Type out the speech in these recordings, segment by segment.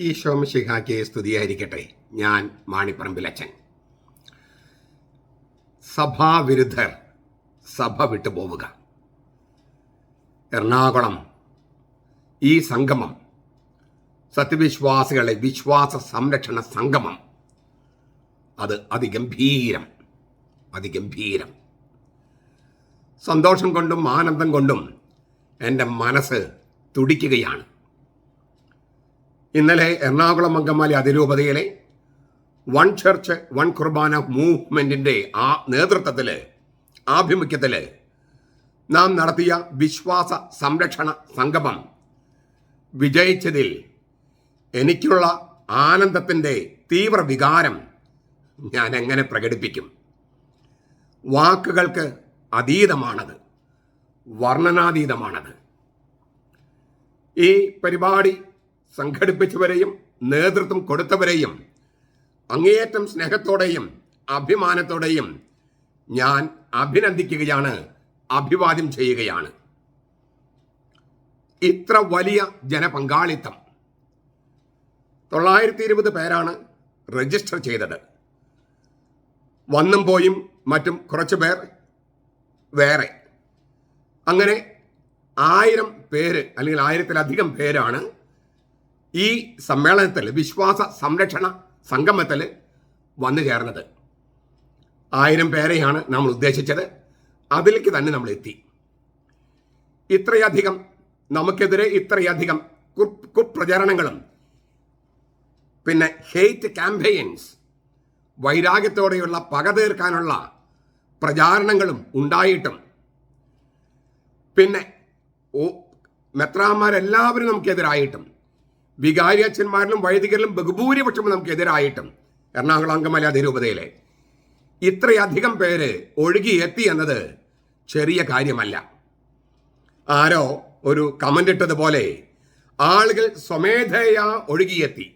ഈശോമിശിഹായ്ക്ക് സ്തുതിയായിരിക്കട്ടെ. ഞാൻ മാണിപ്പറമ്പിലച്ചൻ സഭാവിരുദ്ധർ സഭ വിട്ടുപോവുക എറണാകുളം ഈ സംഗമം സത്യവിശ്വാസികളെ വിശ്വാസ സംരക്ഷണ സംഗമം അത് അതിഗംഭീരം അതിഗംഭീരം. സന്തോഷം കൊണ്ടും ആനന്ദം കൊണ്ടും എന്റെ മനസ്സ് തുടിക്കുകയാണ്. ഇന്നലെ എറണാകുളം അങ്കമാലി അതിരൂപതയിലെ വൺ ചർച്ച് വൺ കുർബാന മൂവ്മെന്റിന്റെ ആ നേതൃത്വത്തിൽ ആഭിമുഖ്യത്തിൽ നാം നടത്തിയ വിശ്വാസ സംരക്ഷണ സംഗമം വിജയിച്ചതിൽ എനിക്കുള്ള ആനന്ദത്തിന്റെ തീവ്ര വികാരം ഞാൻ എങ്ങനെ പ്രകടിപ്പിക്കും? വാക്കുകൾക്ക് അതീതമാണത് വർണനാതീതമാണത്. ഈ പരിപാടി സംഘടിപ്പിച്ചവരെയും നേതൃത്വം കൊടുത്തവരെയും അങ്ങേയറ്റം സ്നേഹത്തോടെയും അഭിമാനത്തോടെയും ഞാൻ അഭിനന്ദിക്കുകയാണ് അഭിവാദ്യം ചെയ്യുകയാണ്. ഇത്ര വലിയ ജനപങ്കാളിത്തം തൊള്ളായിരത്തി ഇരുപത് പേരാണ് രജിസ്റ്റർ ചെയ്തത്. വന്നും പോയും മറ്റും കുറച്ച് പേർ വേറെ. അങ്ങനെ ആയിരം പേര് അല്ലെങ്കിൽ ആയിരത്തിലധികം പേരാണ് ഈ സമ്മേളനത്തിൽ വിശ്വാസ സംരക്ഷണ സംഗമത്തിൽ വന്നു ചേർന്നത്. ആയിരം പേരെയാണ് നമ്മൾ ഉദ്ദേശിച്ചത്. അതിലേക്ക് തന്നെ നമ്മൾ എത്തി. ഇത്രയധികം നമുക്കെതിരെ ഇത്രയധികം കുപ്രചരണങ്ങളും പിന്നെ ഹെയ്റ്റ് ക്യാമ്പയിൻസ് വൈരാഗ്യത്തോടെയുള്ള പക തീർക്കാനുള്ള പ്രചാരണങ്ങളും ഉണ്ടായിട്ടും. പിന്നെ മെത്രാന്മാരെല്ലാവരും നമുക്കെതിരായിട്ടും വികാരി അച്ഛന്മാരിലും വൈദികരിലും ബഹുഭൂരിപക്ഷം നമുക്കെതിരായിട്ടും എറണാകുളം അങ്കമല അതിരൂപതയിലെ ഇത്രയധികം പേര് ഒഴുകിയെത്തി എന്നത് ചെറിയ കാര്യമല്ല. ആരോ ഒരു കമന്റ് ഇട്ടതുപോലെ ആളുകൾ സ്വമേധയാ ഒഴുകിയെത്തി.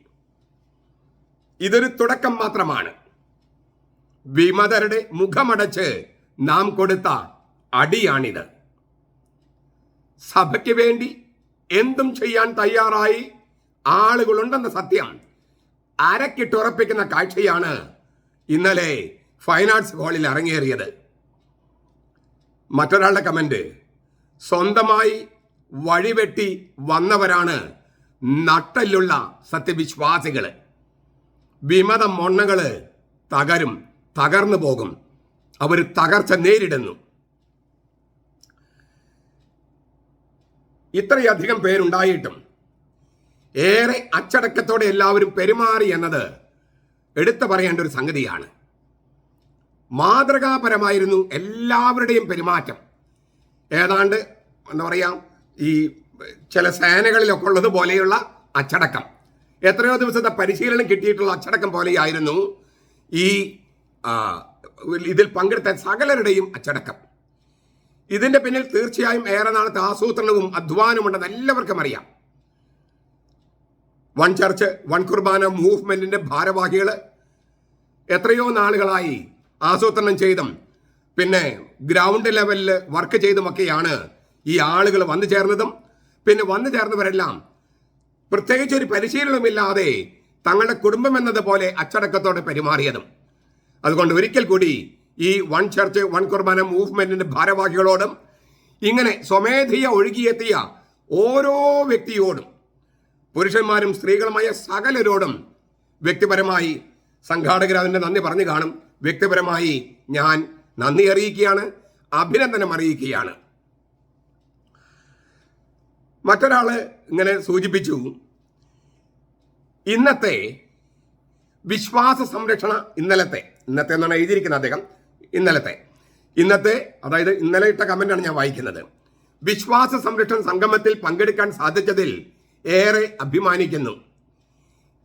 ഇതൊരു തുടക്കം മാത്രമാണ്. വിമതരുടെ മുഖമടച്ച് നാം കൊടുത്ത അടിയാണിത്. സഭയ്ക്ക് വേണ്ടി എന്തും ചെയ്യാൻ തയ്യാറായി ആളുകളുണ്ടെന്ന സത്യം. അരക്കിട്ടുറപ്പിക്കുന്ന കാഴ്ചയാണ് ഇന്നലെ ഫൈൻ ആർട്സ് ഹാളിൽ അരങ്ങേറിയത്. മറ്റൊരാളുടെ കമന്റ് സ്വന്തമായി വഴിവെട്ടി വന്നവരാണ് നട്ടലുള്ള സത്യവിശ്വാസികൾ വിമത മൊണ്ണകൾ തകരും തകർന്നു പോകും. അവർ തകർച്ച നേരിടുന്നു. ഇത്രയധികം പേരുണ്ടായിട്ടും ഏറെ അച്ചടക്കത്തോടെ എല്ലാവരും പെരുമാറി എന്നത് എടുത്തു പറയേണ്ട ഒരു സംഗതിയാണ്. മാതൃകാപരമായിരുന്നു എല്ലാവരുടെയും പെരുമാറ്റം. ഏതാണ്ട് എന്താ പറയുക ഈ ചില സേനകളിലൊക്കെ ഉള്ളത് പോലെയുള്ള അച്ചടക്കം. എത്രയോ ദിവസത്തെ പരിശീലനം കിട്ടിയിട്ടുള്ള അച്ചടക്കം പോലെയായിരുന്നു ഈ ഇതിൽ പങ്കെടുത്ത സകലരുടെയും അച്ചടക്കം. ഇതിന്റെ പിന്നിൽ തീർച്ചയായും ഏറെ നാളത്തെ ആസൂത്രണവും അധ്വാനമുണ്ടെന്ന് എല്ലാവർക്കും അറിയാം. വൺ ചർച്ച് വൺ കുർബാന മൂവ്മെന്റിന്റെ ഭാരവാഹികൾ എത്രയോ നാളുകളായി ആസൂത്രണം ചെയ്തും പിന്നെ ഗ്രൗണ്ട് ലെവലിൽ വർക്ക് ചെയ്തുമൊക്കെയാണ് ഈ ആളുകൾ വന്നു ചേർന്നതും. പിന്നെ വന്നു ചേർന്നവരെല്ലാം പ്രത്യേകിച്ച് ഒരു പരിശീലനമില്ലാതെ തങ്ങളുടെ കുടുംബം എന്നതുപോലെ അച്ചടക്കത്തോടെ പെരുമാറിയതും. അതുകൊണ്ട് ഒരിക്കൽ കൂടി ഈ വൺ ചർച്ച് വൺ കുർബാന മൂവ്മെന്റിന്റെ ഭാരവാഹികളോടും ഇങ്ങനെ സ്വമേധയ ഒഴുകിയെത്തിയ ഓരോ വ്യക്തിയോടും പുരുഷന്മാരും സ്ത്രീകളുമായ സകലരോടും വ്യക്തിപരമായി സംഘാടകർ അതിന്റെ നന്ദി പറഞ്ഞു കാണും. വ്യക്തിപരമായി ഞാൻ നന്ദി അറിയിക്കുകയാണ് അഭിനന്ദനം അറിയിക്കുകയാണ്. മറ്റൊരാൾ ഇങ്ങനെ സൂചിപ്പിച്ചു ഇന്നത്തെ വിശ്വാസ സംരക്ഷണ ഇന്നലത്തെ ഇന്നത്തെ എന്നാണ് എഴുതിയിരിക്കുന്നത് അദ്ദേഹം ഇന്നലത്തെ ഇന്നത്തെ അതായത് ഇന്നലെ ഇട്ട കമന്റാണ് ഞാൻ വായിക്കുന്നത്. വിശ്വാസ സംരക്ഷണ സംഗമത്തിൽ പങ്കെടുക്കാൻ സാധിച്ചതിൽ ഏറെ അഭിമാനിക്കുന്നു.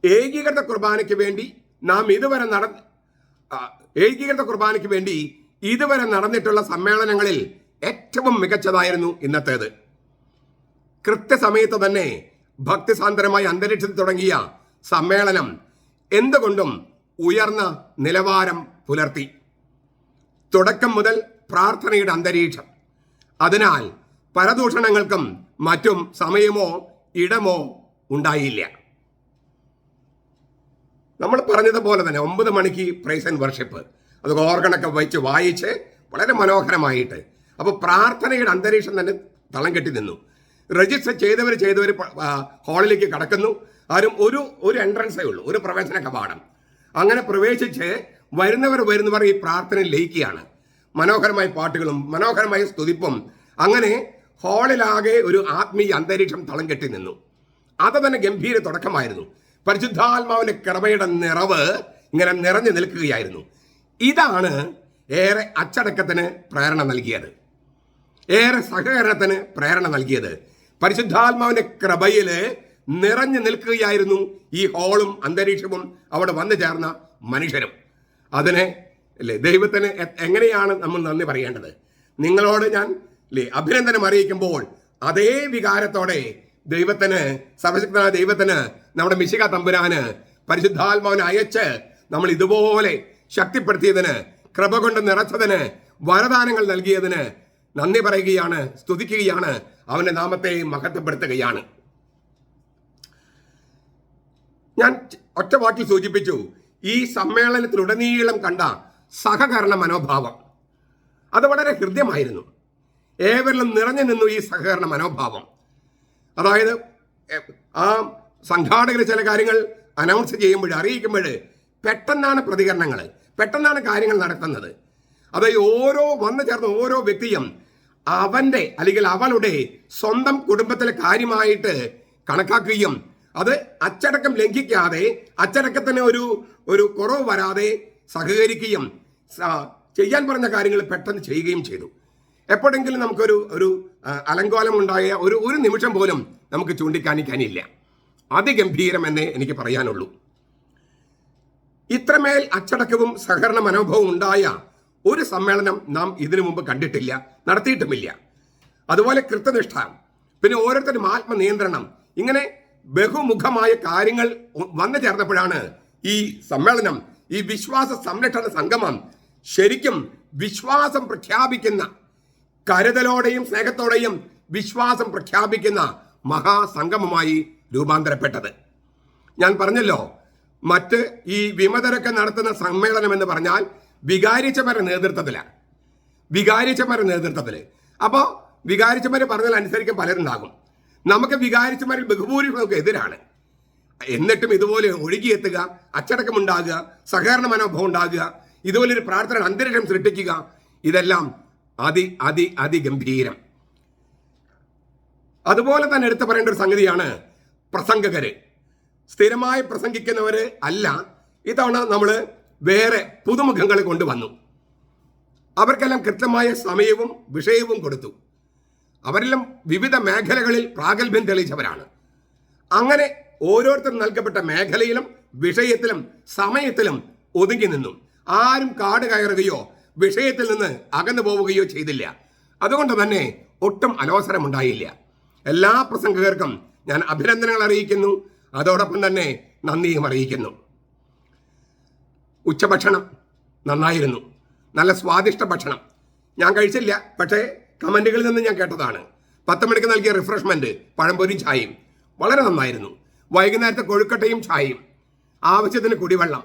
ഏകീകൃത കുർബാനയ്ക്ക് വേണ്ടി നാം ഇതുവരെ നട ഏകീകൃത കുർബാനയ്ക്ക് വേണ്ടി ഇതുവരെ നടന്നിട്ടുള്ള സമ്മേളനങ്ങളിൽ ഏറ്റവും മികച്ചതായിരുന്നു ഇന്നത്തേത്. കൃത്യസമയത്ത് തന്നെ ഭക്തിസാന്ദ്രമായ അന്തരീക്ഷത്തിൽ തുടങ്ങിയ സമ്മേളനം എന്തുകൊണ്ടും ഉയർന്ന നിലവാരം പുലർത്തി. തുടക്കം മുതൽ പ്രാർത്ഥനയുടെ അന്തരീക്ഷം. അതിനാൽ പരദൂഷണങ്ങൾക്കും മറ്റും സമയമോ ഇടമോ ഉണ്ടായില്ല. നമ്മൾ പറഞ്ഞതുപോലെ തന്നെ ഒമ്പത് മണിക്ക് പ്രൈസ് ആൻഡ് വർഷിപ്പ് അത് ഓർഗണൊക്കെ വെച്ച് വായിച്ച് വളരെ മനോഹരമായിട്ട്. അപ്പോൾ പ്രാർത്ഥനയുടെ അന്തരീക്ഷം തന്നെ തളം കെട്ടി നിന്നു. രജിസ്റ്റർ ചെയ്തവർ ചെയ്തവർ ഹാളിലേക്ക് കടക്കുന്നു. ആരും ഒരു ഒരു എൻട്രൻസേ ഉള്ളൂ. ഒരു പ്രവേശന കവാടം അങ്ങനെ പ്രവേശിച്ച് വരുന്നവർ വരുന്നവർ ഈ പ്രാർത്ഥന ലയിക്കുകയാണ്. മനോഹരമായ പാട്ടുകളും മനോഹരമായ സ്തുതിപ്പും. അങ്ങനെ ഹാളിലാകെ ഒരു ആത്മീയ അന്തരീക്ഷം തളം കെട്ടി നിന്നു. അത് തന്നെ ഗംഭീര തുടക്കമായിരുന്നു. പരിശുദ്ധാത്മാവിന്റെ കൃപയുടെ നിറവ് ഇങ്ങനെ നിറഞ്ഞു നിൽക്കുകയായിരുന്നു. ഇതാണ് ഏറെ അച്ചടക്കത്തിന് പ്രേരണ നൽകിയത്. ഏറെ സഹകരണത്തിന് പ്രേരണ നൽകിയത്. പരിശുദ്ധാത്മാവിന്റെ കൃപയിൽ നിറഞ്ഞു നിൽക്കുകയായിരുന്നു ഈ ഹോളും അന്തരീക്ഷവും അവിടെ വന്നു ചേർന്ന മനുഷ്യരും. അതിനെ അല്ലേ ദൈവത്തിന് എങ്ങനെയാണ് നമ്മൾ നന്ദി പറയേണ്ടത്? നിങ്ങളോട് ഞാൻ അല്ലേ അഭിനന്ദനം അറിയിക്കുമ്പോൾ അതേ വികാരത്തോടെ ദൈവത്തിന് സർവശക്തനായ ദൈവത്തിന് നമ്മുടെ മിശിക തമ്പുരാന് പരിശുദ്ധാത്മാവിനെ അയച്ച് നമ്മൾ ഇതുപോലെ ശക്തിപ്പെടുത്തിയതിന് കൃപ കൊണ്ട് നിറച്ചതിന് വരദാനങ്ങൾ നൽകിയതിന് നന്ദി പറയുകയാണ് സ്തുതിക്കുകയാണ് അവന്റെ നാമത്തെ മഹത്വപ്പെടുത്തുകയാണ്. ഞാൻ ഒറ്റ വാക്കിൽ സൂചിപ്പിച്ചു ഈ സമ്മേളനത്തിലുടനീളം കണ്ട സഹകരണ മനോഭാവം. അത് വളരെ ഹൃദ്യമായിരുന്നു. ഏവരിലും നിറഞ്ഞു നിന്നു ഈ സഹകരണ മനോഭാവം. അതായത് ആ സംഘാടകർ ചില കാര്യങ്ങൾ അനൗൺസ് ചെയ്യുമ്പോൾ അറിയിക്കുമ്പോൾ പെട്ടെന്നാണ് പ്രതികരണങ്ങൾ പെട്ടെന്നാണ് കാര്യങ്ങൾ നടത്തുന്നത് അത് ഓരോ വന്നു ചേർന്ന ഓരോ വ്യക്തിയും അവന്റെ അല്ലെങ്കിൽ അവളുടെ സ്വന്തം കുടുംബത്തിലെ കാര്യമായിട്ട് കണക്കാക്കുകയും അത് അച്ചടക്കം ലംഘിക്കാതെ അച്ചടക്കത്തിന് ഒരു ഒരു കുറവ് വരാതെ സഹകരിക്കുകയും ചെയ്യാൻ പറഞ്ഞ കാര്യങ്ങൾ പെട്ടെന്ന് ചെയ്യുകയും ചെയ്തു. എപ്പോഴെങ്കിലും നമുക്കൊരു ഒരു അലങ്കോലം ഉണ്ടായ ഒരു ഒരു നിമിഷം പോലും നമുക്ക് ചൂണ്ടിക്കാണിക്കാനില്ല. അതിഗംഭീരം എന്നേ എനിക്ക് പറയാനുള്ളൂ. ഇത്രമേൽ അച്ചടക്കവും സഹകരണ മനോഭാവവും ഉണ്ടായ ഒരു സമ്മേളനം നാം ഇതിനു മുമ്പ് കണ്ടിട്ടില്ല നടത്തിയിട്ടുമില്ല. അതുപോലെ കൃത്യനിഷ്ഠ പിന്നെ ഓരോരുത്തരും ആത്മനിയന്ത്രണം ഇങ്ങനെ ബഹുമുഖമായ കാര്യങ്ങൾ വന്നു ചേർന്നപ്പോഴാണ് ഈ സമ്മേളനം ഈ വിശ്വാസ സംരക്ഷണ സംഗമം ശരിക്കും വിശ്വാസം പ്രഖ്യാപിക്കുന്ന കരുതലോടെയും സ്നേഹത്തോടെയും വിശ്വാസം പ്രഖ്യാപിക്കുന്ന മഹാസംഗമമായി രൂപാന്തരപ്പെട്ടത്. ഞാൻ പറഞ്ഞല്ലോ മറ്റ് ഈ വിമതരൊക്കെ നടത്തുന്ന സമ്മേളനം എന്ന് പറഞ്ഞാൽ വികാരിച്ചവരുടെ നേതൃത്വത്തിലാണ് വികാരിച്ചവരുടെ നേതൃത്വത്തിൽ അപ്പോൾ വികാരിച്ചവർ പറഞ്ഞാൽ അനുസരിക്കാൻ പലരുണ്ടാകും. നമുക്ക് വികാരിച്ചവരിൽ ബഹുഭൂരിപക്ഷമൊക്കെ എതിരാണ്. എന്നിട്ടും ഇതുപോലെ ഒഴുകിയെത്തുക അച്ചടക്കമുണ്ടാകുക സഹകരണ മനോഭാവം ഉണ്ടാകുക ഇതുപോലൊരു പ്രാർത്ഥന അന്തരീക്ഷം സൃഷ്ടിക്കുക ഇതെല്ലാം അതി അതി അതിഗംഭീരം. അതുപോലെ തന്നെ എടുത്തു പറയേണ്ട ഒരു സംഗതിയാണ് പ്രസംഗകര്. സ്ഥിരമായി പ്രസംഗിക്കുന്നവര് അല്ല. ഇത്തവണ നമ്മൾ വേറെ പുതുമുഖങ്ങളെ കൊണ്ടുവന്നു. അവർക്കെല്ലാം കൃത്യമായ സമയവും വിഷയവും കൊടുത്തു. അവരെല്ലാം വിവിധ മേഖലകളിൽ പ്രാഗൽഭ്യം തെളിയിച്ചവരാണ്. അങ്ങനെ ഓരോരുത്തർ നൽകപ്പെട്ട മേഖലയിലും വിഷയത്തിലും സമയത്തിലും ഒതുങ്ങി നിന്നു. ആരും കാട് കയറുകയോ വിഷയത്തിൽ നിന്ന് അകന്നു പോവുകയോ ചെയ്തില്ല. അതുകൊണ്ട് തന്നെ ഒട്ടും അലോസരമുണ്ടായില്ല എല്ലാ പ്രസംഗകർക്കും ഞാൻ അഭിനന്ദനങ്ങൾ അറിയിക്കുന്നു. അതോടൊപ്പം തന്നെ നന്ദിയും അറിയിക്കുന്നു. ഉച്ചഭക്ഷണം നന്നായിരുന്നു. നല്ല സ്വാദിഷ്ട ഭക്ഷണം. ഞാൻ കഴിച്ചില്ല പക്ഷേ കമന്റുകളിൽ നിന്ന് ഞാൻ കേട്ടതാണ്. പത്ത് മണിക്ക് നൽകിയ റിഫ്രഷ്മെന്റ് പഴംപൊരി ചായയും. വളരെ നന്നായിരുന്നു. വൈകുന്നേരത്തെ കൊഴുക്കട്ടയും ചായയും. ആവശ്യത്തിന് കുടിവെള്ളം.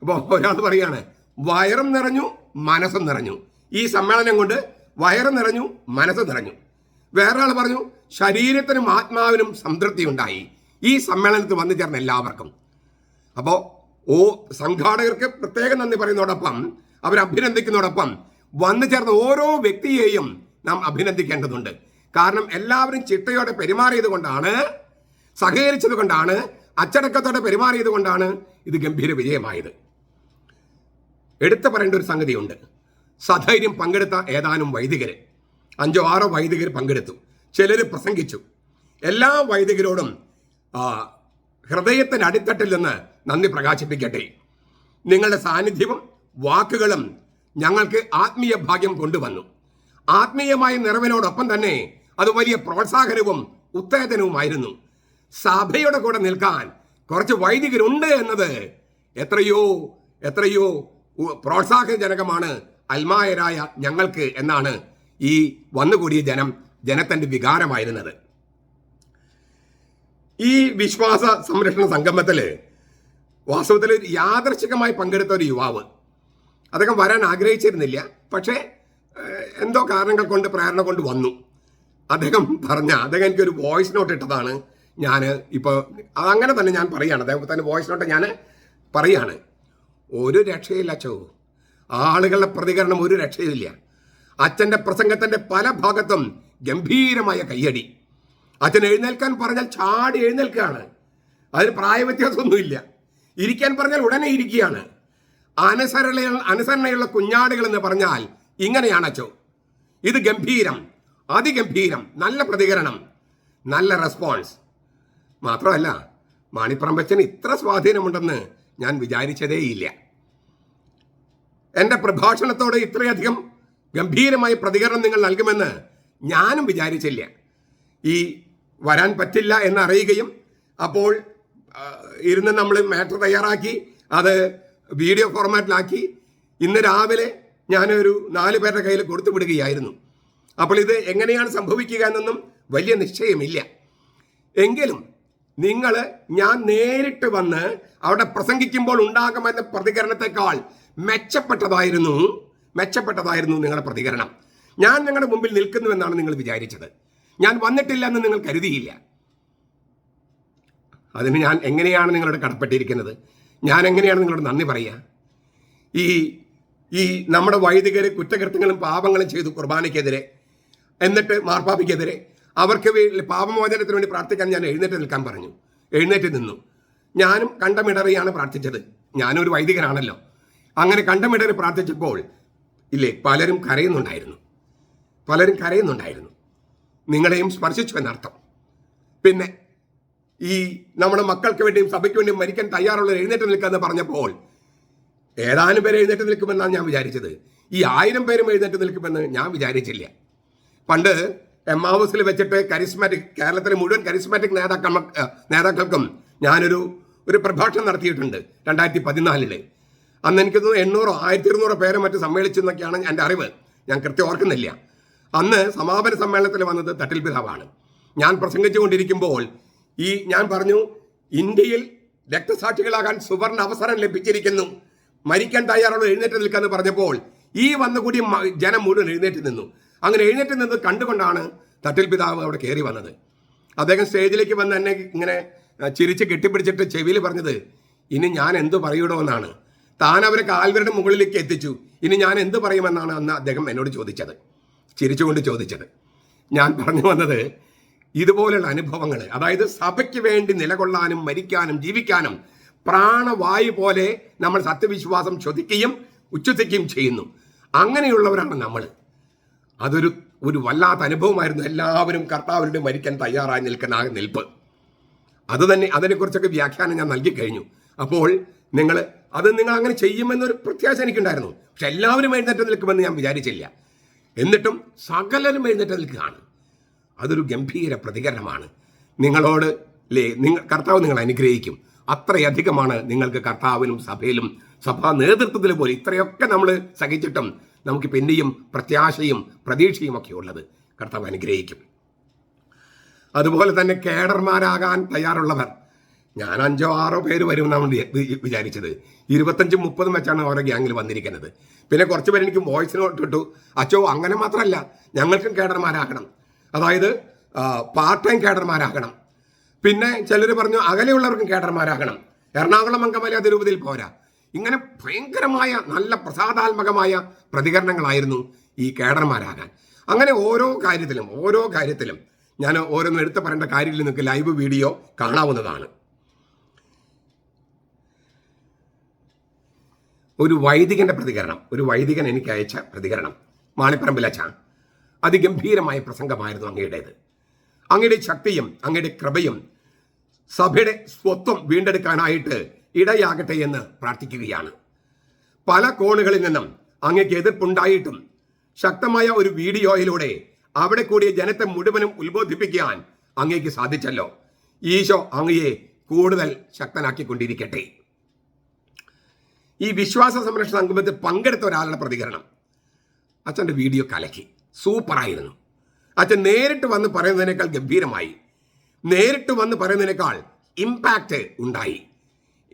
അപ്പോൾ ഒരാൾ പറയാണ് വയറും നിറഞ്ഞു മനസ്സും നിറഞ്ഞു. ഈ സമ്മേളനം കൊണ്ട് വയറ് നിറഞ്ഞു മനസ്സ് നിറഞ്ഞു. വേറെ ആൾ പറഞ്ഞു ശരീരത്തിനും ആത്മാവിനും സംതൃപ്തി ഉണ്ടായി ഈ സമ്മേളനത്തിൽ വന്നു ചേർന്ന എല്ലാവർക്കും. അപ്പോൾ ഓ സംഘാടകർക്ക് പ്രത്യേകം നന്ദി പറയുന്നതോടൊപ്പം അവർ അഭിനന്ദിക്കുന്നതോടൊപ്പം വന്നു ചേർന്ന ഓരോ വ്യക്തിയെയും നാം അഭിനന്ദിക്കേണ്ടതുണ്ട്. കാരണം എല്ലാവരും ചിട്ടയോടെ പെരുമാറിയത് കൊണ്ടാണ് സഹകരിച്ചത് കൊണ്ടാണ് അച്ചടക്കത്തോടെ പെരുമാറിയത് കൊണ്ടാണ് ഇത് ഗംഭീര വിജയമായത്. എടുത്തു പറയേണ്ട ഒരു സംഗതിയുണ്ട്. സധൈര്യം പങ്കെടുത്ത ഏതാനും വൈദികര്. അഞ്ചോ ആറോ വൈദികർ പങ്കെടുത്തു. ചിലർ പ്രസംഗിച്ചു. എല്ലാ വൈദികരോടും ഹൃദയത്തിന് അടിത്തട്ടിൽ നിന്ന് നന്ദി പ്രകാശിപ്പിക്കട്ടെ. നിങ്ങളുടെ സാന്നിധ്യവും വാക്കുകളും ഞങ്ങൾക്ക് ആത്മീയ ഭാഗ്യം കൊണ്ടുവന്നു. ആത്മീയമായ നിറവിനോടൊപ്പം തന്നെ അത് വലിയ പ്രോത്സാഹനവും ഉത്തേജനവുമായിരുന്നു. സഭയുടെ കൂടെ നിൽക്കാൻ കുറച്ച് വൈദികരുണ്ട് എന്നത് എത്രയോ എത്രയോ പ്രോത്സാഹനജനകമാണ് അൽമായരായ ഞങ്ങൾക്ക് എന്നാണ് ഈ വന്നുകൂടിയ ജനം ജനത്തിന്റെ വികാരമായിരുന്നത്. ഈ വിശ്വാസ സംരക്ഷണ സംഗമത്തിൽ വാസ്തവത്തിൽ യാദർശികമായി പങ്കെടുത്ത ഒരു യുവാവ്. അദ്ദേഹം വരാൻ ആഗ്രഹിച്ചിരുന്നില്ല പക്ഷേ എന്തോ കാരണങ്ങൾ കൊണ്ട് പ്രേരണ കൊണ്ട് വന്നു. അദ്ദേഹം പറഞ്ഞ അദ്ദേഹം എനിക്കൊരു വോയിസ് നോട്ട് ഇട്ടതാണ്. ഞാൻ ഇപ്പോൾ അതങ്ങനെ തന്നെ ഞാൻ പറയുകയാണ് അദ്ദേഹം തന്നെ വോയിസ് നോട്ട് ഞാൻ പറയാണ്. ഒരു രക്ഷയില്ല അച്ചോ ആളുകളുടെ പ്രതികരണം ഒരു രക്ഷയില്ല. അച്ഛന്റെ പ്രസംഗത്തിന്റെ പല ഭാഗത്തും ഗംഭീരമായ കയ്യടി. അച്ഛൻ എഴുന്നേൽക്കാൻ പറഞ്ഞാൽ ചാടി എഴുന്നേൽക്കുകയാണ്. അതിന് പ്രായവ്യത്യാസമൊന്നുമില്ല. ഇരിക്കാൻ പറഞ്ഞാൽ ഉടനെ ഇരിക്കുകയാണ്. അനുസരണ അനുസരണയുള്ള കുഞ്ഞാടുകൾ എന്ന് പറഞ്ഞാൽ ഇങ്ങനെയാണ് അച്ചോ ഇത് ഗംഭീരം അതിഗംഭീരം നല്ല പ്രതികരണം നല്ല റെസ്പോൺസ്. മാത്രമല്ല മാണിപ്പറമ്പച്ചന് ഇത്ര സ്വാധീനമുണ്ടെന്ന് ഞാൻ വിചാരിച്ചതേയില്ല. എന്റെ പ്രഭാഷണത്തോട് ഇത്രയധികം ഗംഭീരമായ പ്രതികരണം നിങ്ങൾ നൽകുമെന്ന് ഞാനും വിചാരിച്ചില്ല. ഈ വരാൻ പറ്റില്ല എന്ന് അറിയുകയും അപ്പോൾ ഇരുന്ന് നമ്മൾ മാറ്റർ തയ്യാറാക്കി അത് വീഡിയോ ഫോർമാറ്റിലാക്കി ഇന്ന് രാവിലെ ഞാനൊരു നാല് പേരുടെ കയ്യിൽ കൊടുത്തു വിടുകയായിരുന്നു. അപ്പോൾ ഇത് എങ്ങനെയാണ് സംഭവിക്കുക എന്നൊന്നും വലിയ നിശ്ചയമില്ല. എങ്കിലും നിങ്ങൾ ഞാൻ നേരിട്ട് വന്ന് അവിടെ പ്രസംഗിക്കുമ്പോൾ ഉണ്ടാകുമെന്ന പ്രതികരണത്തെക്കാൾ മെച്ചപ്പെട്ടതായിരുന്നു മെച്ചപ്പെട്ടതായിരുന്നു നിങ്ങളുടെ പ്രതികരണം. ഞാൻ നിങ്ങളുടെ മുമ്പിൽ നിൽക്കുന്നുവെന്നാണ് നിങ്ങൾ വിചാരിച്ചത്. ഞാൻ വന്നിട്ടില്ല എന്ന് നിങ്ങൾ കരുതിയില്ല. അതിന് ഞാൻ എങ്ങനെയാണ് നിങ്ങളുടെ കടപ്പെട്ടിരിക്കുന്നത് ഞാൻ എങ്ങനെയാണ് നിങ്ങളോട് നന്ദി പറയുക ഈ ഈ നമ്മുടെ വൈദികരെ കുറ്റകൃത്യങ്ങളും പാപങ്ങളും ചെയ്തു കുർബാനയ്ക്കെതിരെ എന്നിട്ട് മാർപ്പാപ്പയ്ക്കെതിരെ അവർക്ക് വേണ്ടി പാപമോചനത്തിന് വേണ്ടി പ്രാർത്ഥിക്കാൻ ഞാൻ എഴുന്നേറ്റ് നിൽക്കാൻ പറഞ്ഞു. എഴുന്നേറ്റ് നിന്നു. ഞാനും കണ്ടമിടറിയാണ് പ്രാർത്ഥിച്ചത്. ഞാനും ഒരു വൈദികനാണല്ലോ. അങ്ങനെ കണ്ടമിടറി പ്രാർത്ഥിച്ചപ്പോൾ ഇല്ലേ പലരും കരയുന്നുണ്ടായിരുന്നു. പലരും കരയുന്നുണ്ടായിരുന്നു. നിങ്ങളെയും സ്പർശിച്ചു എന്നർത്ഥം. പിന്നെ ഈ നമ്മുടെ മക്കൾക്ക് വേണ്ടിയും സഭയ്ക്ക് വേണ്ടിയും മരിക്കാൻ തയ്യാറുള്ള എഴുന്നേറ്റ് നിൽക്കാന്ന് പറഞ്ഞപ്പോൾ ഏതാനും പേര് എഴുന്നേറ്റ് നിൽക്കുമെന്നാണ് ഞാൻ വിചാരിച്ചത്. ഈ ആയിരം പേരും എഴുന്നേറ്റ് നിൽക്കുമെന്ന് ഞാൻ വിചാരിച്ചില്ല. പണ്ട് എം ഹൗസിൽ വെച്ചിട്ട് കരിസ്മാറ്റിക് കേരളത്തിലെ മുഴുവൻ കരിസ്മാറ്റിക് നേതാക്കൾ നേതാക്കൾക്കും ഞാനൊരു ഒരു പ്രഭാഷണം നടത്തിയിട്ടുണ്ട് രണ്ടായിരത്തി പതിനാലിൽ അന്ന് എനിക്ക് എണ്ണൂറോ ആയിരത്തി ഇരുന്നൂറോ പേരെ മറ്റ് സമ്മേളിച്ചെന്നൊക്കെയാണ് എന്റെ അറിവ്. ഞാൻ കൃത്യം ഓർക്കുന്നില്ല. അന്ന് സമാപന സമ്മേളനത്തിൽ വന്നത് തട്ടിൽ പിതാവാണ് ഞാൻ പ്രസംഗിച്ചുകൊണ്ടിരിക്കുമ്പോൾ ഈ ഞാൻ പറഞ്ഞു ഇന്ത്യയിൽ രക്തസാക്ഷികളാകാൻ സുവർണ അവസരം ലഭിച്ചിരിക്കുന്നു. മരിക്കാൻ തയ്യാറുള്ള എഴുന്നേറ്റ് നിൽക്കാന്ന് പറഞ്ഞപ്പോൾ ഈ വന്നുകൂടി ജനം മുഴുവൻ എഴുന്നേറ്റ് നിന്നു. അങ്ങനെ എഴുന്നേറ്റ് നിന്ന് കണ്ടുകൊണ്ടാണ് തട്ടിൽ പിതാവ് അവിടെ കയറി വന്നത്. അദ്ദേഹം സ്റ്റേജിലേക്ക് വന്ന് എന്നെ ഇങ്ങനെ ചിരിച്ച് കെട്ടിപ്പിടിച്ചിട്ട് ചെവിയിൽ പറഞ്ഞത് ഇനി ഞാൻ എന്തു പറയൂടോ എന്നാണ് താൻ അവരെ കാൽവരുടെ മുകളിലേക്ക് എത്തിച്ചു. ഇനി ഞാൻ എന്ത് പറയുമെന്നാണ് അന്ന് അദ്ദേഹം എന്നോട് ചോദിച്ചത്. ചിരിച്ചുകൊണ്ട് ചോദിച്ചത്. ഞാൻ പറഞ്ഞു വന്നത് ഇതുപോലുള്ള അനുഭവങ്ങൾ അതായത് സഭയ്ക്ക് വേണ്ടി നിലകൊള്ളാനും മരിക്കാനും ജീവിക്കാനും പ്രാണവായു പോലെ നമ്മൾ സത്യവിശ്വാസം ചൊതിക്കുകയും ഉച്ചസിക്കുകയും ചെയ്യുന്നു. അങ്ങനെയുള്ളവരാണ് നമ്മൾ. അതൊരു ഒരു വല്ലാത്ത അനുഭവമായിരുന്നു എല്ലാവരും കർത്താവിനോട് മരിക്കാൻ തയ്യാറായി നിൽക്കുന്ന ആ നിൽപ്പ്. അത് തന്നെ അതിനെക്കുറിച്ചൊക്കെ വ്യാഖ്യാനം ഞാൻ നൽകി കഴിഞ്ഞു. അപ്പോൾ നിങ്ങൾ അത് നിങ്ങൾ അങ്ങനെ ചെയ്യുമെന്നൊരു പ്രത്യാശ എനിക്കുണ്ടായിരുന്നു. പക്ഷെ എല്ലാവരും എഴുന്നേറ്റ് നിൽക്കുമെന്ന് ഞാൻ വിചാരിച്ചില്ല. എന്നിട്ടും സകലരും എഴുന്നേറ്റ് നിൽക്കുകയാണ്. അതൊരു ഗംഭീര പ്രതികരണമാണ്. നിങ്ങളോട് ലേ നിങ്ങൾ കർത്താവ് നിങ്ങൾ അനുഗ്രഹിക്കും. അത്രയധികമാണ് നിങ്ങൾക്ക് കർത്താവിലും സഭയിലും സഭാ നേതൃത്വത്തിലും പോലും ഇത്രയൊക്കെ നമ്മൾ സഹിച്ചിട്ടും നമുക്ക് പിന്നെയും പ്രത്യാശയും പ്രതീക്ഷയും ഒക്കെ ഉള്ളത് കർത്താവ് അനുഗ്രഹിക്കും. അതുപോലെ തന്നെ കേഡർമാരാകാൻ തയ്യാറുള്ളവർ. ഞാൻ അഞ്ചോ ആറോ പേര് വരുമെന്നാണ് വി- വി- വിചാരിച്ചത്. ഇരുപത്തഞ്ചും മുപ്പതും വെച്ചാണ് ഓരോ ഗ്യാങ്ങിൽ വന്നിരിക്കുന്നത്. പിന്നെ കുറച്ച് പേര് എനിക്ക് വോയിസ് നോട്ട് ഇട്ടു അച്ചോ അങ്ങനെ മാത്രമല്ല. ഞങ്ങൾക്കും കേഡർമാരാകണം. അതായത് പാർട്ട് ടൈം കേഡർമാരാകണം. പിന്നെ ചിലർ പറഞ്ഞു അകലെയുള്ളവർക്കും കേഡർമാരാകണം. എറണാകുളം അങ്കമാലി അതിരൂപതയിൽ പോരാ. ഇങ്ങനെ ഭയങ്കരമായ നല്ല പ്രസാദാത്മകമായ പ്രതികരണങ്ങളായിരുന്നു ഈ കേഡർമാരാകാൻ. അങ്ങനെ ഓരോ കാര്യത്തിലും ഓരോ കാര്യത്തിലും ഞാൻ ഓരോന്നും എടുത്തു പറയേണ്ട കാര്യത്തിൽ നിങ്ങൾക്ക് ലൈവ് വീഡിയോ കാണാവുന്നതാണ്. ഒരു വൈദികന്റെ പ്രതികരണം ഒരു വൈദികൻ എനിക്ക് അയച്ച പ്രതികരണം മാണിപ്പറമ്പിലച്ച അതിഗംഭീരമായ പ്രസംഗമായിരുന്നു അങ്ങയുടേത്. അങ്ങയുടെ ശക്തിയും അങ്ങയുടെ കൃപയും സഭയുടെ സ്വത്വം വീണ്ടെടുക്കാനായിട്ട് ഇടയാകട്ടെ എന്ന് പ്രാർത്ഥിക്കുകയാണ്. പല കോണുകളിൽ നിന്നും അങ്ങേക്ക് എതിർപ്പുണ്ടായിട്ടും ശക്തമായ ഒരു വീഡിയോയിലൂടെ അവിടെ കൂടിയ ജനത്തെ മുഴുവനും ഉത്ബോധിപ്പിക്കാൻ അങ്ങേക്ക് സാധിച്ചല്ലോ. ഈശോ അങ്ങയെ കൂടുതൽ ശക്തനാക്കിക്കൊണ്ടിരിക്കട്ടെ. ഈ വിശ്വാസ സംരക്ഷണ സംഗമത്തിൽ പങ്കെടുത്ത ഒരാളുടെ പ്രതികരണം. അച്ഛന്റെ വീഡിയോ കലക്കി. സൂപ്പറായിരുന്നു. അച്ഛൻ നേരിട്ട് വന്ന് പറയുന്നതിനേക്കാൾ ഗംഭീരമായി. നേരിട്ട് വന്ന് പറയുന്നതിനേക്കാൾ ഇമ്പാക്റ്റ് ഉണ്ടായി.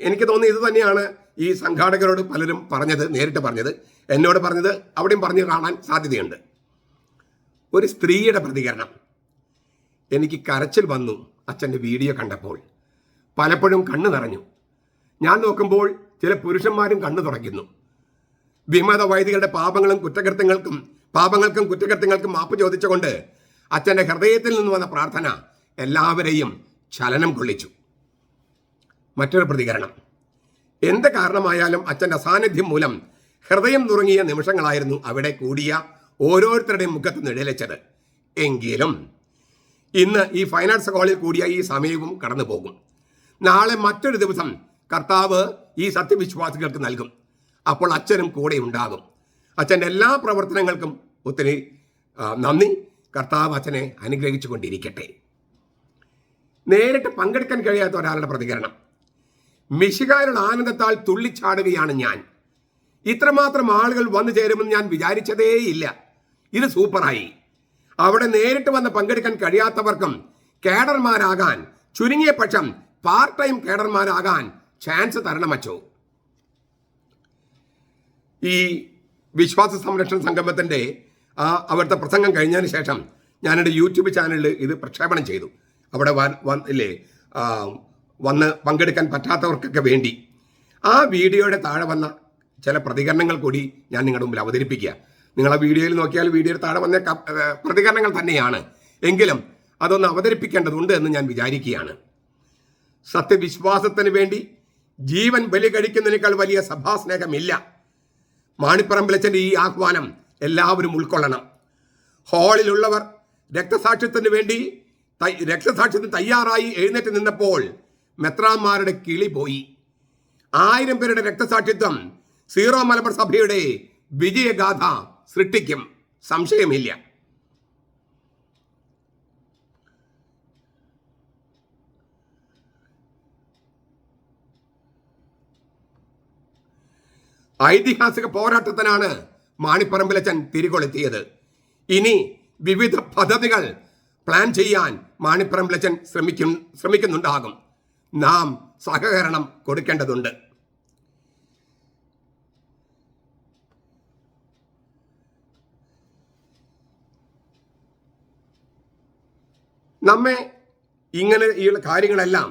എനിക്ക് തോന്നി ഇത് തന്നെയാണ് ഈ സംഘാടകരോട് പലരും പറഞ്ഞത് നേരിട്ട് പറഞ്ഞത്. എന്നോട് പറഞ്ഞത് അവിടെയും പറഞ്ഞു കാണാൻ സാധ്യതയുണ്ട്. ഒരു സ്ത്രീയുടെ പ്രതികരണം. എനിക്ക് കരച്ചിൽ വന്നു അച്ഛന്റെ വീഡിയോ കണ്ടപ്പോൾ. പലപ്പോഴും കണ്ണു നിറഞ്ഞു. ഞാൻ നോക്കുമ്പോൾ ചില പുരുഷന്മാരും കണ്ണു തുറയ്ക്കുന്നു വിമത വൈദികളുടെ പാപങ്ങളും കുറ്റകൃത്യങ്ങൾക്കും പാപങ്ങൾക്കും കുറ്റകൃത്യങ്ങൾക്കും മാപ്പ് ചോദിച്ചുകൊണ്ട് അച്ഛന്റെ ഹൃദയത്തിൽ നിന്ന് വന്ന പ്രാർത്ഥന എല്ലാവരെയും ചലനം കൊള്ളിച്ചു. മറ്റൊരു പ്രതികരണം. എന്ത് കാരണമായാലും അച്ഛന്റെ സാന്നിധ്യം മൂലം ഹൃദയം നുറുങ്ങിയ നിമിഷങ്ങളായിരുന്നു അവിടെ കൂടിയ ഓരോരുത്തരുടെയും മുഖത്ത് നിഴലിച്ചത്. എങ്കിലും ഇന്ന് ഈ ഫൈൻ ആർട്സ് കോളേജിൽ കൂടിയ ഈ സമയവും കടന്നു പോകും നാളെ മറ്റൊരു ദിവസം കർത്താവ് ഈ സത്യവിശ്വാസികൾക്ക് നൽകും. അപ്പോൾ അച്ഛനും കൂടെ ഉണ്ടാകും. അച്ഛന്റെ എല്ലാ പ്രവർത്തനങ്ങൾക്കും ഒത്തിരി നന്ദി. കർത്താവ് അച്ഛനെ അനുഗ്രഹിച്ചു കൊണ്ടിരിക്കട്ടെ നേരിട്ട് പങ്കെടുക്കാൻ കഴിയാത്ത ഒരാളുടെ പ്രതികരണം. മിശികാരുടെ ആനന്ദത്താൽ തുള്ളിച്ചാടുകയാണ് ഞാൻ. ഇത്രമാത്രം ആളുകൾ വന്നു ചേരുമെന്ന് ഞാൻ വിചാരിച്ചതേയില്ല ഇത് സൂപ്പറായി. അവിടെ നേരിട്ട് വന്ന് പങ്കെടുക്കാൻ കഴിയാത്തവർക്കും കേഡർമാരാകാൻ ചുരുങ്ങിയ പക്ഷം പാർട്ട് ടൈം കേഡർമാരാകാൻ ചാൻസ് തരണമച്ചോ ഈ വിശ്വാസ സംരക്ഷണ സംഗമത്തിന്റെ ആ അവിടുത്തെ പ്രസംഗം കഴിഞ്ഞതിന് ശേഷം ഞാനെന്റെ യൂട്യൂബ് ചാനലിൽ ഇത് പ്രക്ഷേപണം ചെയ്തു. അവിടെ ഇല്ലേ വന്ന് പങ്കെടുക്കാൻ പറ്റാത്തവർക്കൊക്കെ വേണ്ടി. ആ വീഡിയോയുടെ താഴെ വന്ന ചില പ്രതികരണങ്ങൾ കൂടി ഞാൻ നിങ്ങളുടെ മുമ്പിൽ അവതരിപ്പിക്കുക. നിങ്ങൾ ആ വീഡിയോയിൽ നോക്കിയാൽ വീഡിയോയുടെ താഴെ വന്ന പ്രതികരണങ്ങൾ തന്നെയാണ്. എങ്കിലും അതൊന്ന് അവതരിപ്പിക്കേണ്ടതുണ്ട് എന്ന് ഞാൻ വിചാരിക്കുകയാണ്. സത്യവിശ്വാസത്തിന് വേണ്ടി ജീവൻ ബലി കഴിക്കുന്നതിനേക്കാൾ വലിയ സഭാസ്നേഹമില്ല. മാണിപ്പറമ്പിലച്ചന്റെ ഈ ആഹ്വാനം എല്ലാവരും ഉൾക്കൊള്ളണം. ഹാളിലുള്ളവർ രക്തസാക്ഷ്യത്തിന് വേണ്ടി രക്തസാക്ഷ്യത്തിന് തയ്യാറായി എഴുന്നേറ്റ് നിന്നപ്പോൾ മെത്രാന്മാരുടെ കിളി പോയി. ആയിരം പേരുടെ രക്തസാക്ഷിത്വം സീറോ മലബാർ സഭയുടെ വിജയഗാഥ സൃഷ്ടിക്കും. സംശയമില്ല. ഐതിഹാസിക പോരാട്ടത്തിനാണ് മാണിപ്പറമ്പിലച്ചൻ തിരികൊളുത്തിയത്. ഇനി വിവിധ പദ്ധതികൾ പ്ലാൻ ചെയ്യാൻ മാണിപ്പറമ്പിലച്ചൻ ശ്രമിക്കും ശ്രമിക്കുന്നുണ്ടാകും. നാം സഹകരണം കൊടുക്കേണ്ടതുണ്ട്. നമ്മെ ഇങ്ങനെ ഈ കാര്യങ്ങളെല്ലാം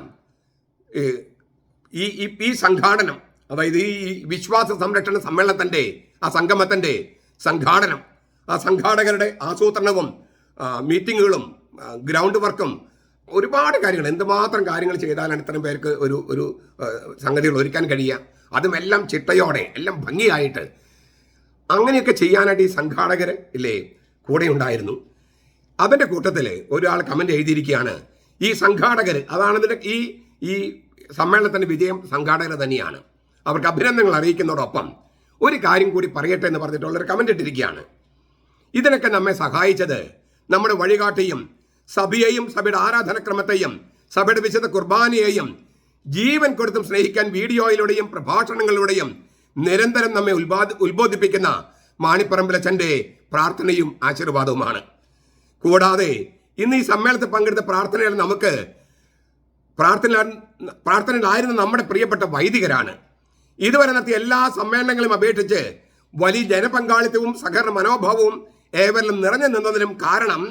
ഈ ഈ സംഘാടനം അതായത് ഈ വിശ്വാസ സംരക്ഷണ സമ്മേളനത്തിന്റെ ആ സംഗമത്തിന്റെ സംഘാടനം ആ സംഘാടകരുടെ ആസൂത്രണവും മീറ്റിങ്ങുകളും ഗ്രൗണ്ട് വർക്കും ഒരുപാട് കാര്യങ്ങൾ. എന്തുമാത്രം കാര്യങ്ങൾ ചെയ്താലാണ് ഇത്തരം പേർക്ക് ഒരു ഒരു സംഗതികൾ ഒരുക്കാൻ കഴിയുക? അതുമെല്ലാം ചിട്ടയോടെ എല്ലാം ഭംഗിയായിട്ട്. അങ്ങനെയൊക്കെ ചെയ്യാനായിട്ട് ഈ സംഘാടകർ ഇല്ലേ കൂടെ ഉണ്ടായിരുന്നു. അതിന്റെ കൂട്ടത്തിൽ ഒരാൾ കമന്റ് എഴുതിയിരിക്കുകയാണ് ഈ സംഘാടകർ അതാണ് ഇതിന്റെ ഈ ഈ സമ്മേളനത്തിന്റെ വിജയം സംഘാടകർ തന്നെയാണ്. അവർക്ക് അഭിനന്ദനങ്ങൾ അറിയിക്കുന്നതോടൊപ്പം ഒരു കാര്യം കൂടി പറയട്ടെ എന്ന് പറഞ്ഞിട്ടുള്ളൊരു കമന്റ് ഇട്ടിരിക്കുകയാണ്. ഇതിനൊക്കെ നമ്മെ സഹായിച്ചത് നമ്മുടെ വഴികാട്ടിയും സഭയെയും സഭയുടെ ആരാധനക്രമത്തെയും സഭയുടെ വിശുദ്ധ കുർബാനയെയും ജീവൻ കൊടുത്തും സ്നേഹിക്കാൻ വീഡിയോയിലൂടെയും പ്രഭാഷണങ്ങളിലൂടെയും നിരന്തരം നമ്മെ ഉത്പാദ ഉത്ബോധിപ്പിക്കുന്ന മാണിപ്പറമ്പിലച്ചന്റെ പ്രാർത്ഥനയും ആശീർവാദവുമാണ്. കൂടാതെ ഇന്ന് ഈ സമ്മേളനത്തിൽ പങ്കെടുത്ത പ്രാർത്ഥനകൾ നമുക്ക് പ്രാർത്ഥന പ്രാർത്ഥനയിലായിരുന്ന നമ്മുടെ പ്രിയപ്പെട്ട വൈദികരാണ്. ഇതുവരെ നടത്തിയ എല്ലാ സമ്മേളനങ്ങളും അപേക്ഷിച്ച് വലിയ ജനപങ്കാളിത്തവും സഹകരണ മനോഭാവവും ഏവരിലും നിറഞ്ഞു നിന്നതിനും കാരണം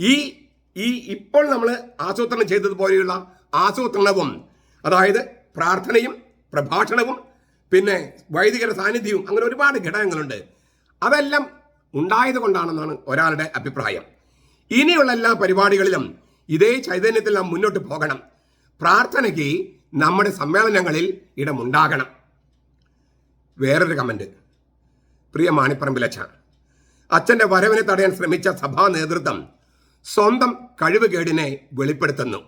ഈ ഈ ഇപ്പോൾ നമ്മൾ ആസൂത്രണം ചെയ്തതുപോലെയുള്ള ആസൂത്രണവും അതായത് പ്രാർത്ഥനയും പ്രഭാഷണവും പിന്നെ വൈദികരുടെ സാന്നിധ്യവും അങ്ങനെ ഒരുപാട് ഘടകങ്ങളുണ്ട്. അതെല്ലാം ഉണ്ടായത് കൊണ്ടാണെന്നാണ് ഒരാളുടെ അഭിപ്രായം. ഇനിയുള്ള എല്ലാ പരിപാടികളിലും ഇതേ ചൈതന്യത്തിൽ നാം മുന്നോട്ട് പോകണം. പ്രാർത്ഥനയ്ക്ക് നമ്മുടെ സമ്മേളനങ്ങളിൽ ഇടമുണ്ടാകണം. വേറൊരു കമന്റ്. പ്രിയ മാണിപ്പറമ്പിലച്ച അച്ഛന്റെ വരവിനെ തടയാൻ ശ്രമിച്ച സഭാ നേതൃത്വം സ്വന്തം കഴിവുകേടിനെ വെളിപ്പെടുത്തുന്നു.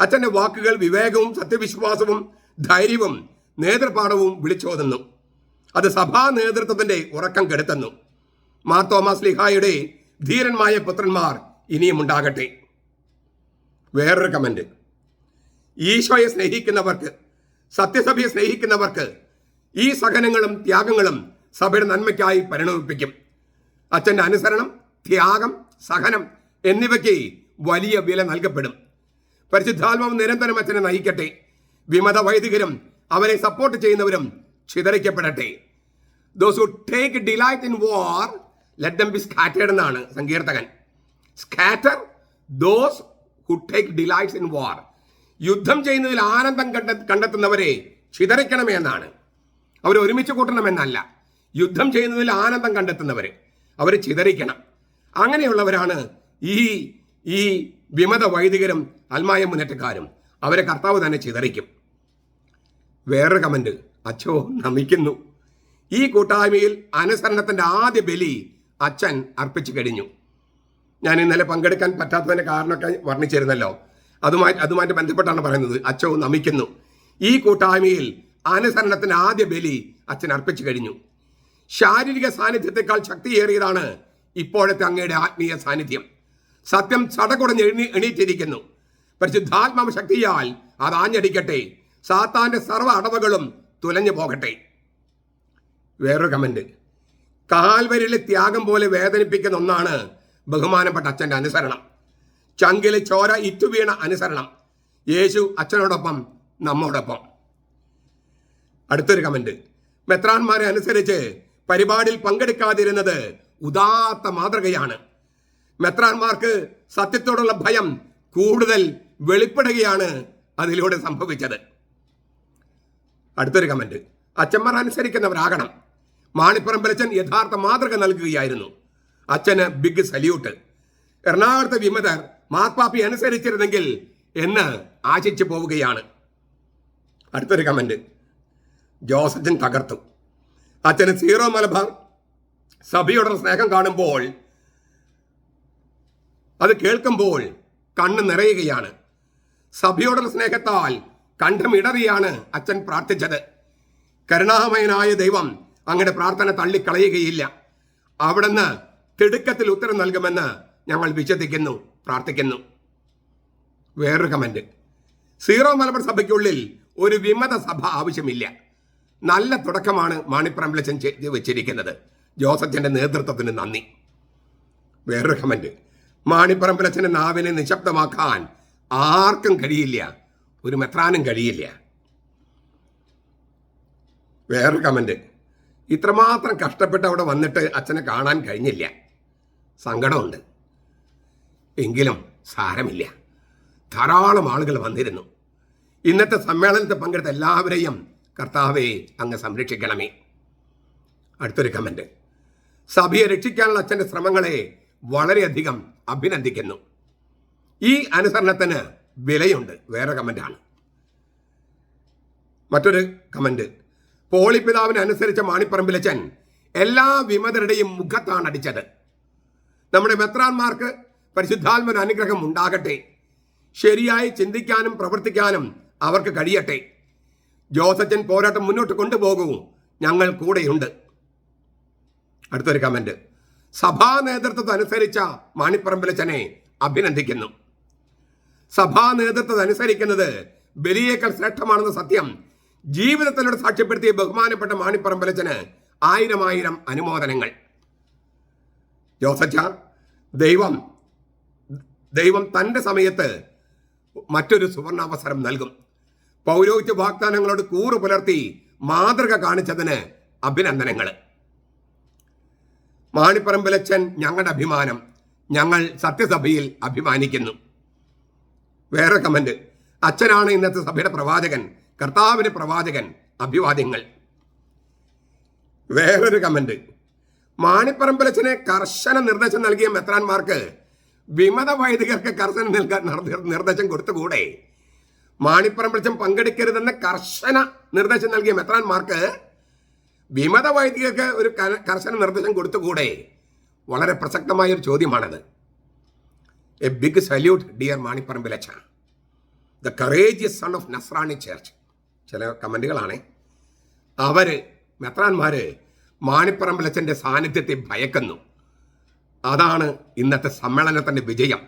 അച്ഛന്റെ വാക്കുകൾ വിവേകവും സത്യവിശ്വാസവും ധൈര്യവും നേതൃപാഠവും വിളിച്ചോതുന്നു. അത് സഭാ നേതൃത്വത്തിന്റെ ഉറക്കം കെടുത്തുന്നു. മാർ തോമസ് ലിഹായുടെ ധീരന്മായ പുത്രന്മാർ ഇനിയും ഉണ്ടാകട്ടെ. വേറൊരു കമന്റ് ഈശോയെ സ്നേഹിക്കുന്നവർക്ക് സത്യസഭയെ സ്നേഹിക്കുന്നവർക്ക് ഈ സഹനങ്ങളും ത്യാഗങ്ങളും സഭയുടെ നന്മയ്ക്കായി പരിണമിപ്പിക്കും. അച്ഛന്റെ അനുസരണം ത്യാഗം സഹനം എന്നിവയ്ക്ക് വലിയ വില നൽകപ്പെടും. പരിശുദ്ധാത്മാവ് നിരന്തരം അച്ഛനെ നയിക്കട്ടെ. വിമത വൈദികരും അവരെ സപ്പോർട്ട് ചെയ്യുന്നവരും ചിതറിക്കപ്പെടട്ടെ. Those take delight in war let them be scattered എന്നാണ് സങ്കീർത്തകൻ. Scatter those who take delights in war യുദ്ധം ചെയ്യുന്നതിൽ ആനന്ദം കണ്ട കണ്ടെത്തുന്നവരെ ചിതറിക്കണമേ എന്നാണ്. അവർ ഒരുമിച്ച് കൂട്ടണമെന്നല്ല. യുദ്ധം ചെയ്യുന്നതിൽ ആനന്ദം കണ്ടെത്തുന്നവർ അവർ ചിതറിക്കണം. അങ്ങനെയുള്ളവരാണ് ഈ ഈ വിമത വൈദികരും അൽമായ മുന്നേറ്റക്കാരും അവരെ കർത്താവ് തന്നെ ചിതറിക്കും. വേറൊരു കമന്റ് അച്ഛോ നമിക്കുന്നു. ഈ കൂട്ടായ്മയിൽ അനുസരണത്തിന്റെ ആദ്യ ബലി അച്ഛൻ അർപ്പിച്ചു കഴിഞ്ഞു. ഞാൻ ഇന്നലെ പങ്കെടുക്കാൻ പറ്റാത്തതിന്റെ കാരണമൊക്കെ വർണിച്ചിരുന്നല്ലോ. അതുമായി അതുമായിട്ട് ബന്ധപ്പെട്ടാണ് പറയുന്നത്. അച്ഛോ നമിക്കുന്നു. ഈ കൂട്ടായ്മയിൽ അനുസരണത്തിന്റെ ആദ്യ ബലി അച്ഛൻ അർപ്പിച്ചു കഴിഞ്ഞു. ശാരീരിക സാന്നിധ്യത്തെക്കാൾ ശക്തിയേറിയതാണ് ഇപ്പോഴത്തെ അങ്ങയുടെ ആത്മീയ സാന്നിധ്യം. സത്യം ചടകുടഞ്ഞ് എണീ എണീറ്റിരിക്കുന്നു. പരിശുദ്ധാത്മാവ് ശക്തിയാൽ അത് ആഞ്ഞടിക്കട്ടെ. സാത്താന്റെ സർവ അടവുകളും തുലഞ്ഞു പോകട്ടെ. വേറൊരു കമന്റ് കാൽവരിലെ ത്യാഗം പോലെ വേദനിപ്പിക്കുന്ന ഒന്നാണ് ബഹുമാനപ്പെട്ട അച്ഛന്റെ അനുസരണം. ചങ്കിലെ ചോര ഇറ്റുവീണ അനുസരണം. യേശു അച്ഛനോടൊപ്പം നമ്മോടൊപ്പം. അടുത്തൊരു കമന്റ് മെത്രാന്മാരെ അനുസരിച്ച് പരിപാടിയിൽ പങ്കെടുക്കാതിരുന്നത് ഉദാത്ത മാതൃകയാണ്. മെത്രാന്മാർക്ക് സത്യത്തോടുള്ള ഭയം കൂടുതൽ വെളിപ്പെടുകയാണ് അതിലൂടെ സംഭവിച്ചത്. അടുത്തൊരു കമന്റ് അച്ഛന്മാർ അനുസരിക്കുന്നവരാകണം. മാണിപ്പറമ്പലച്ചൻ യഥാർത്ഥ മാതൃക നൽകുകയായിരുന്നു. അച്ഛന് ബിഗ് സല്യൂട്ട് എറണാകുളത്തെ വിമതർ മാർപ്പാപ്പി അനുസരിച്ചിരുന്നെങ്കിൽ എന്ന് ആശിച്ചു പോവുകയാണ്. അടുത്തൊരു കമന്റ് ജോസഫിൻ തകർത്തു. അച്ഛന് സീറോ മലബാർ സഭയോടുള്ള സ്നേഹം കാണുമ്പോൾ അത് കേൾക്കുമ്പോൾ കണ്ണ് നിറയുകയാണ്. സഭയോടുള്ള സ്നേഹത്താൽ കണ്ഠമിടറിയാണ് അച്ഛൻ പ്രാർത്ഥിച്ചത്. കരുണാമയനായ ദൈവം അങ്ങയുടെ പ്രാർത്ഥന തള്ളിക്കളയുകയില്ല. അവിടുന്ന് തിടുക്കത്തിൽ ഉത്തരം നൽകുമെന്ന് ഞങ്ങൾ വിശ്വസിക്കുന്നു പ്രാർത്ഥിക്കുന്നു. വേറൊരു കമന്റ് സീറോ മലബാർ സഭയ്ക്കുള്ളിൽ ഒരു വിമത സഭ ആവശ്യമില്ല. നല്ല തുടക്കമാണ് മാണിപ്രമ്പലച്ചൻ വെച്ചിരിക്കുന്നത്. ജോസഫിന്റെ നേതൃത്വത്തിന് നന്ദി. വേറൊരു കമന്റ് മാണിപ്പറമ്പലച്ചന്റെ നാവിനെ നിശബ്ദമാക്കാൻ ആർക്കും കഴിയില്ല. ഒരു മെത്രാനും കഴിയില്ല. വേറൊരു കമന്റ് ഇത്രമാത്രം കഷ്ടപ്പെട്ട് അവിടെ വന്നിട്ട് അച്ഛനെ കാണാൻ കഴിഞ്ഞില്ല. സങ്കടമുണ്ട്. എങ്കിലും സാരമില്ല. ധാരാളം ആളുകൾ വന്നിരുന്നു. ഇന്നത്തെ സമ്മേളനത്തിൽ പങ്കെടുത്ത എല്ലാവരെയും കർത്താവെ അങ്ങ് സംരക്ഷിക്കണമേ. അടുത്തൊരു കമന്റ് സഭയെ രക്ഷിക്കാനുള്ള അച്ഛന്റെ ശ്രമങ്ങളെ വളരെയധികം അഭിനന്ദിക്കുന്നു. ഈ അനുസരണത്തിന് വിലയുണ്ട്. വേറെ കമന്റാണ് മറ്റൊരു കമന്റ് പോളിപ്പിതാവിനെ അനുസരിച്ച മാണിപ്പറമ്പിലച്ചൻ എല്ലാ വിമതരുടെയും മുഖത്താണ് അടിച്ചത്. നമ്മുടെ മെത്രാന്മാർക്ക് പരിശുദ്ധാത്മന അനുഗ്രഹം ഉണ്ടാകട്ടെ. ശരിയായി ചിന്തിക്കാനും പ്രവർത്തിക്കാനും അവർക്ക് കഴിയട്ടെ. ജോസച്ചൻ പോരാട്ടം മുന്നോട്ട് കൊണ്ടുപോകൂ ഞങ്ങൾ കൂടെയുണ്ട്. അടുത്തൊരു കമന്റ്. സഭാ നേതൃത്വത്തെ അനുസരിച്ച മാണിപ്പറമ്പിലച്ചനെ അഭിനന്ദിക്കുന്നു. സഭാ നേതൃത്വത്തെ അനുസരിക്കുന്നത് ബലിയേക്കാൾ ശ്രേഷ്ഠമാണെന്ന സത്യം ജീവിതത്തിലൂടെ സാക്ഷ്യപ്പെടുത്തിയ ബഹുമാനപ്പെട്ട മാണിപ്പറമ്പലച്ചന് ആയിരം ആയിരം അനുമോദനങ്ങൾ. ജോസച്ച ദൈവം ദൈവം തന്റെ സമയത്ത് മറ്റൊരു സുവർണാവസരം നൽകും. പൗരോഹിത്യ വാഗ്ദാനങ്ങളോട് കൂറു പുലർത്തി മാതൃക കാണിച്ചതിന് അഭിനന്ദനങ്ങൾ. മാണിപ്പറമ്പിലച്ചൻ ഞങ്ങളുടെ അഭിമാനം ഞങ്ങൾ സത്യസഭയിൽ അഭിമാനിക്കുന്നു. വേറെ കമന്റ് അച്ഛനാണ് ഇന്നത്തെ സഭയുടെ പ്രവാചകൻ. കർത്താവിന്റെ പ്രവാചകൻ. അഭിവാദ്യങ്ങൾ. വേറൊരു കമന്റ് മാണിപ്പറമ്പലച്ചനെ കർശന നിർദ്ദേശം നൽകിയ മെത്രാന്മാർക്ക് വിമത വൈദികർക്ക് കർശന നൽകാൻ നിർ- നിർദ്ദേശം കൊടുത്തുകൂടെ? മാണിപ്പറമ്പലച്ചൻ പങ്കെടുക്കരുതെന്ന കർശന നിർദ്ദേശം നൽകിയ മെത്രാന്മാർക്ക് വിമത വൈദികർക്ക് ഒരു കർശന നിർദ്ദേശം കൊടുത്തുകൂടെ? വളരെ പ്രസക്തമായ ഒരു ചോദ്യമാണത്. A big salute dear മാണിപ്പറമ്പിലച്ച the courageous son of Nasrani church ചില കമന്റുകളാണ്. അവർ മെത്രാന്മാര് മാണിപ്പറമ്പിലച്ചന്റെ സാന്നിധ്യത്തെ ഭയക്കുന്നു. അതാണ് ഇന്നത്തെ സമ്മേളനത്തിന്റെ വിജയം.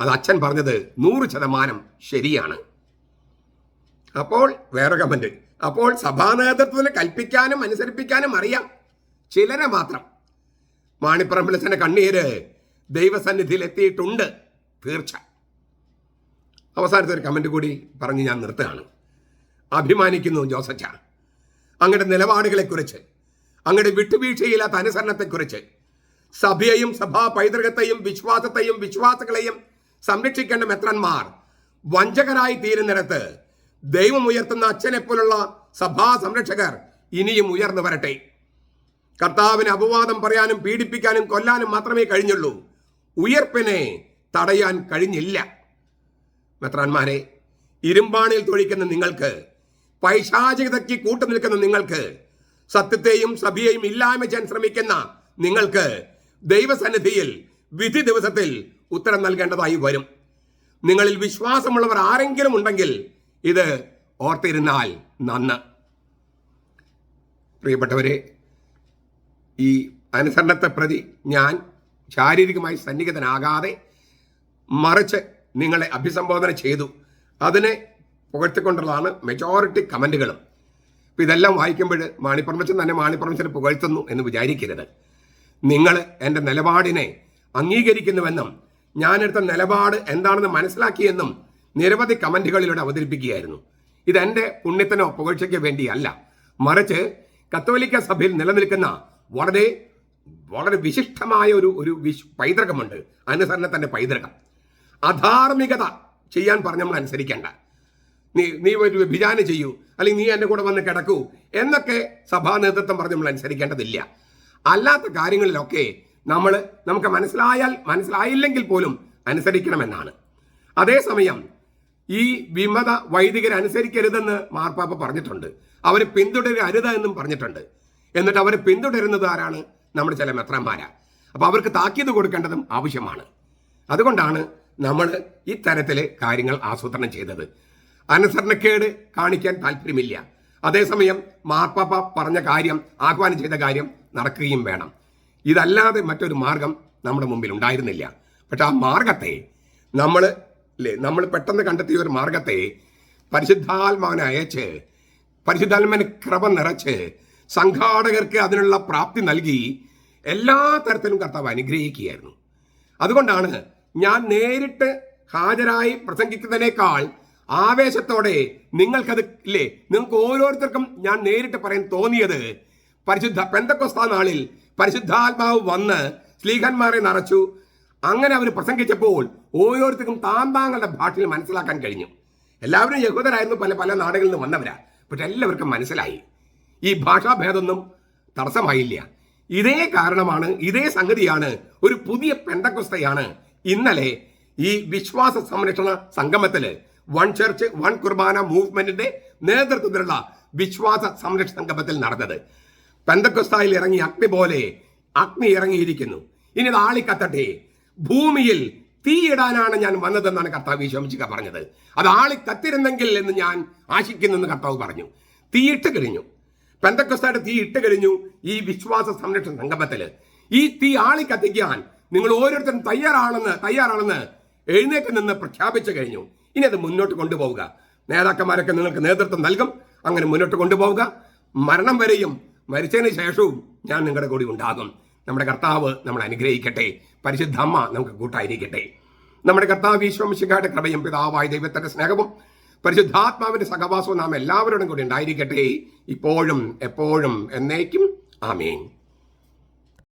അത് അച്ഛൻ പറഞ്ഞത് നൂറ് ശതമാനം ശരിയാണ്. അപ്പോൾ വേറെ കമന്റ് അപ്പോൾ സഭാ നേതൃത്വത്തിന് കൽപ്പിക്കാനും അനുസരിപ്പിക്കാനും അറിയാം. ചിലരെ മാത്രം. മാണിപ്പറമ്പിലച്ചന്റെ കണ്ണീര് ദൈവസന്നിധിയിൽ എത്തിയിട്ടുണ്ട് തീർച്ച. അവസാനത്തെ ഒരു കമന്റ് കൂടി പറഞ്ഞ് ഞാൻ നിർത്തുകയാണ്. അഭിമാനിക്കുന്നു ജോസച്ച. അങ്ങയുടെ നിലപാടുകളെക്കുറിച്ച് അങ്ങയുടെ വിട്ടുവീഴ്ചയില്ലാത്ത അനുസരണത്തെക്കുറിച്ച് സഭയെയും സഭാ പൈതൃകത്തെയും വിശ്വാസത്തെയും വിശ്വാസികളെയും സംരക്ഷിക്കേണ്ട മെത്രന്മാർ വഞ്ചകരായി തീരുന്നിടത്ത് ദൈവം ഉയർത്തുന്ന അച്ഛനെ പോലുള്ള സഭാ സംരക്ഷകർ ഇനിയും ഉയർന്നു വരട്ടെ. കർത്താവിന് അപവാദം പറയാനും പീഡിപ്പിക്കാനും കൊല്ലാനും മാത്രമേ കഴിഞ്ഞുള്ളൂ. ഉയർപ്പിനെ തടയാൻ കഴിഞ്ഞില്ല. മെത്രാന്മാരെ ഇരുമ്പാണിയിൽ തൊഴിക്കുന്ന നിങ്ങൾക്ക് പൈശാചികതയ്ക്ക് കൂട്ടു നിൽക്കുന്ന നിങ്ങൾക്ക് സത്യത്തെയും സഭയെയും ഇല്ലായ്മ ചെയ്യാൻ ശ്രമിക്കുന്ന നിങ്ങൾക്ക് ദൈവസന്നിധിയിൽ വിധി ദിവസത്തിൽ ഉത്തരം നൽകേണ്ടതായി വരും. നിങ്ങളിൽ വിശ്വാസമുള്ളവർ ആരെങ്കിലും ഉണ്ടെങ്കിൽ ഇത് ഓർത്തിരുന്നാൽ നന്ന്. പ്രിയപ്പെട്ടവരെ ഈ അനുസരണത്തെ പ്രതി ഞാൻ ശാരീരികമായി സന്നിഹിതനാകാതെ മറിച്ച് നിങ്ങളെ അഭിസംബോധന ചെയ്തു. അതിനെ പുകഴ്ത്തിക്കൊണ്ടുള്ളതാണ് മെജോറിറ്റി കമന്റുകളും അപ്പം ഇതെല്ലാം വായിക്കുമ്പോൾ മാണിപ്പറമ്പച്ചൻ തന്നെ മാണിപ്പറമ്പച്ചനെ പുകഴ്ത്തുന്നു എന്ന് വിചാരിക്കരുത്. നിങ്ങൾ എന്റെ നിലപാടിനെ അംഗീകരിക്കുന്നുവെന്നും ഞാനെടുത്ത നിലപാട് എന്താണെന്ന് മനസ്സിലാക്കിയെന്നും നിരവധി കമന്റുകളിലൂടെ അവതരിപ്പിക്കുകയായിരുന്നു. ഇതെന്റെ പുണ്യത്തിനോ പുകഴ്ചയ്ക്കോ വേണ്ടിയല്ല. മറിച്ച് കത്തോലിക്ക സഭയിൽ നിലനിൽക്കുന്ന വളരെ വളരെ വിശിഷ്ടമായ ഒരു ഒരു വിശ് പൈതൃകമുണ്ട്. അനുസരണത്തിന്റെ പൈതൃകം. അധാർമികത ചെയ്യാൻ പറഞ്ഞ നമ്മൾ അനുസരിക്കേണ്ട. നീ നീ ഒരു വിഭിചാനം ചെയ്യൂ. അല്ലെങ്കിൽ നീ എന്റെ കൂടെ വന്ന് കിടക്കൂ. എന്നൊക്കെ സഭാ നേതൃത്വം പറഞ്ഞ് നമ്മൾ അനുസരിക്കേണ്ടതില്ല. അല്ലാത്ത കാര്യങ്ങളിലൊക്കെ നമ്മൾ നമുക്ക് മനസ്സിലായാൽ മനസ്സിലായില്ലെങ്കിൽ പോലും അനുസരിക്കണമെന്നാണ്. അതേസമയം ഈ വിമത വൈദികരെ അനുസരിക്കരുതെന്ന് മാർപ്പാപ്പ പറഞ്ഞിട്ടുണ്ട്. അവരെ പിന്തുടരരുത് എന്നും പറഞ്ഞിട്ടുണ്ട്. എന്നിട്ട് അവരെ പിന്തുടരുന്നത് ആരാണ്? നമ്മുടെ ചില മെത്രന്മാരാ. അപ്പൊ അവർക്ക് താക്കീത് കൊടുക്കേണ്ടതും ആവശ്യമാണ്. അതുകൊണ്ടാണ് നമ്മൾ ഇത്തരത്തിലെ കാര്യങ്ങൾ ആസൂത്രണം ചെയ്തത്. അനുസരണക്കേട് കാണിക്കാൻ താല്പര്യമില്ല. അതേസമയം മാർപ്പാപ്പ പറഞ്ഞ കാര്യം ആഹ്വാനം ചെയ്ത കാര്യം നടക്കുകയും വേണം. ഇതല്ലാതെ മറ്റൊരു മാർഗം നമ്മുടെ മുമ്പിൽ ഉണ്ടായിരുന്നില്ല. പക്ഷെ ആ മാർഗത്തെ നമ്മൾ അല്ലേ നമ്മൾ പെട്ടെന്ന് കണ്ടെത്തിയ ഒരു മാർഗത്തെ പരിശുദ്ധാത്മാവിനെ അയച്ച് പരിശുദ്ധാത്മാവിന് ക്രമം നിറച്ച് സംഘാടകർക്ക് അതിനുള്ള പ്രാപ്തി നൽകി എല്ലാ തരത്തിലും കർത്താവ് അനുഗ്രഹിക്കുകയായിരുന്നു. അതുകൊണ്ടാണ് ഞാൻ നേരിട്ട് ഹാജരായി പ്രസംഗിക്കുന്നതിനേക്കാൾ ആവേശത്തോടെ നിങ്ങൾക്കത് ഇല്ലേ നിങ്ങൾക്ക് ഓരോരുത്തർക്കും ഞാൻ നേരിട്ട് പറയാൻ തോന്നിയത് പരിശുദ്ധ പെന്തക്കൊസ്ത നാളിൽ പരിശുദ്ധാത്മാവ് വന്ന് സ്ലീഹന്മാരെ നിറച്ചു അങ്ങനെ അവർ പ്രസംഗിച്ചപ്പോൾ ഓരോരുത്തർക്കും താൻ ഭാഷയിൽ മനസ്സിലാക്കാൻ കഴിഞ്ഞു. എല്ലാവരും യഹൂദരായിരുന്നു പല പല നാടുകളിൽ നിന്ന് വന്നവരാ. പക്ഷെ എല്ലാവർക്കും മനസ്സിലായി. ഈ ഭാഷാഭേദമൊന്നും തടസ്സമായില്ല. ഇതേ കാരണമാണ് ഇതേ സംഗതിയാണ് ഒരു പുതിയ പെന്തക്കുസ്തയാണ് ഇന്നലെ ഈ വിശ്വാസ സംരക്ഷണ സംഗമത്തിൽ വൺ ചർച്ച് വൺ കുർബാന മൂവ്മെന്റിന്റെ നേതൃത്വത്തിലുള്ള വിശ്വാസ സംരക്ഷണ സംഗമത്തിൽ നടന്നത്. പെന്തക്കുസ്തായിൽ ഇറങ്ങി അഗ്നി പോലെ അഗ്നി ഇറങ്ങിയിരിക്കുന്നു. ഇനി ഇത് ആളിക്കത്തട്ടെ. ഭൂമിയിൽ തീയിടാനാണ് ഞാൻ വന്നതെന്നാണ് കർത്താവ് ശോമിച്ചിക്ക പറഞ്ഞത്. അത് ആളി കത്തിരുന്നെങ്കിൽ എന്ന് ഞാൻ ആശിക്കുന്നെന്ന് കർത്താവ് പറഞ്ഞു. തീയിട്ട് കഴിഞ്ഞു. പെന്തക്കസ്തായിട്ട് തീ ഇട്ട് കഴിഞ്ഞു ഈ വിശ്വാസ സംരക്ഷണ സംഗമത്തിൽ ഈ തീ ആളി കത്തിക്കാൻ നിങ്ങൾ ഓരോരുത്തരും തയ്യാറാണെന്ന് തയ്യാറാണെന്ന് എഴുന്നേറ്റ് നിന്ന് പ്രഖ്യാപിച്ചു കഴിഞ്ഞു. ഇനി അത് മുന്നോട്ട് കൊണ്ടുപോവുക. നേതാക്കന്മാരൊക്കെ നിങ്ങൾക്ക് നേതൃത്വം നൽകും. അങ്ങനെ മുന്നോട്ട് കൊണ്ടുപോവുക. മരണം വരെയും മരിച്ചതിന് ശേഷവും ഞാൻ നിങ്ങളുടെ കൂടി ഉണ്ടാകും. നമ്മുടെ കർത്താവ് നമ്മൾ അനുഗ്രഹിക്കട്ടെ. പരിശുദ്ധ അമ്മ നമുക്ക് കൂട്ടായിരിക്കട്ടെ. നമ്മുടെ കർത്താവ് ഈശ്വമിശിക്കാരുടെ കൃപയും പിതാവായ ദൈവത്തിന്റെ സ്നേഹവും പരിശുദ്ധാത്മാവിന്റെ സഹവാസവും നാം എല്ലാവരോടും കൂടി ഉണ്ടായിരിക്കട്ടെ. ഇപ്പോഴും എപ്പോഴും എന്നേക്കും. ആമേൻ.